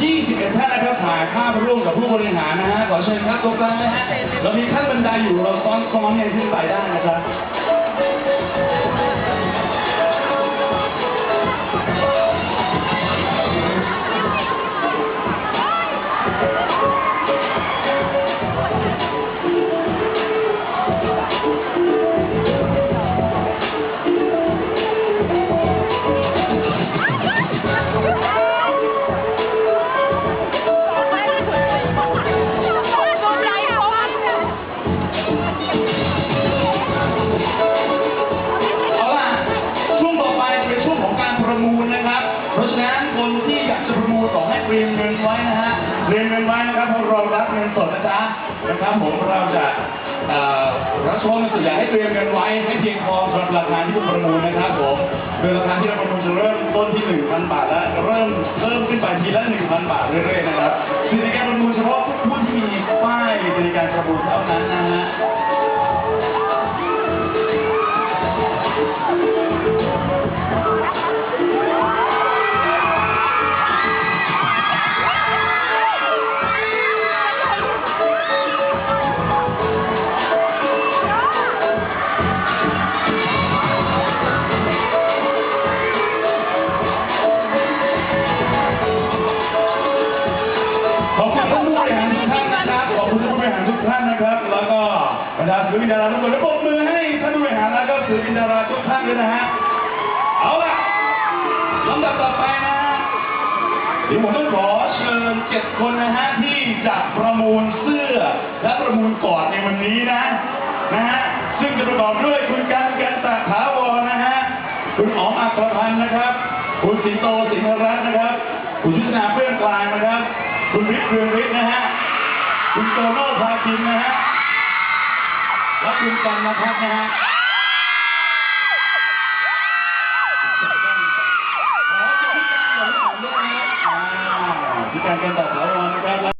21ท่านนะครับถ่ายภาพร่วมกับผู้บริหารนะฮะขอเชิญครับตรงกลางนะฮะเรามีขั้นบันไดอยู่เราซ้อนซ้อนเนี่ยขึ้นไปได้นะครับ มูลนะครับ เพราะฉะนั้นคนที่อยากจะประมูลขอให้เตรียมเงินไว้นะฮะเตรียมเงินไว้นะครับเพราะเรารับเงินสดนะจ๊ะนะครับผมเราจะรับชมส่วนใหญ่ให้เตรียมเงินไว้ให้เพียงพอสำหรับราคาที่คุณประมูลนะครับผมโดยราคาที่เราประมูลจะเริ่มต้นที่ 1,000 บาทและเริ่มเพิ่มขึ้นไปทีละ 1,000 บาทเรื่อยๆนะครับสิทธิการประมูลเฉพาะผู้ที่มี นะครับ แล้วก็บรรดาศิลปินดาราทุกคนและปรบมือให้ท่านผู้บริหารแล้วก็ศิลปินดาราทุกท่านด้วยนะฮะ เอาล่ะลำดับต่อไปนะฮะเดี๋ยวผมต้องขอเชิญเจ็ดคนนะฮะที่จะประมูลเสื้อ และประมูลกอดในวันนี้นะนะฮะซึ่งจะประกอบด้วยคุณการกันตะถาวรนะฮะคุณอ๋อมอัครพันธ์นะครับ คุณสิงโตสิงหรัตน์นะครับ คุณยุทธนาเพื่อนกลางนะครับ คุณวิทย์เรืองฤทธิ์นะฮะ คุณโตโน่พาคินนะฮะ และคุณกันนะครับนะฮะพี่การกันต่อแล้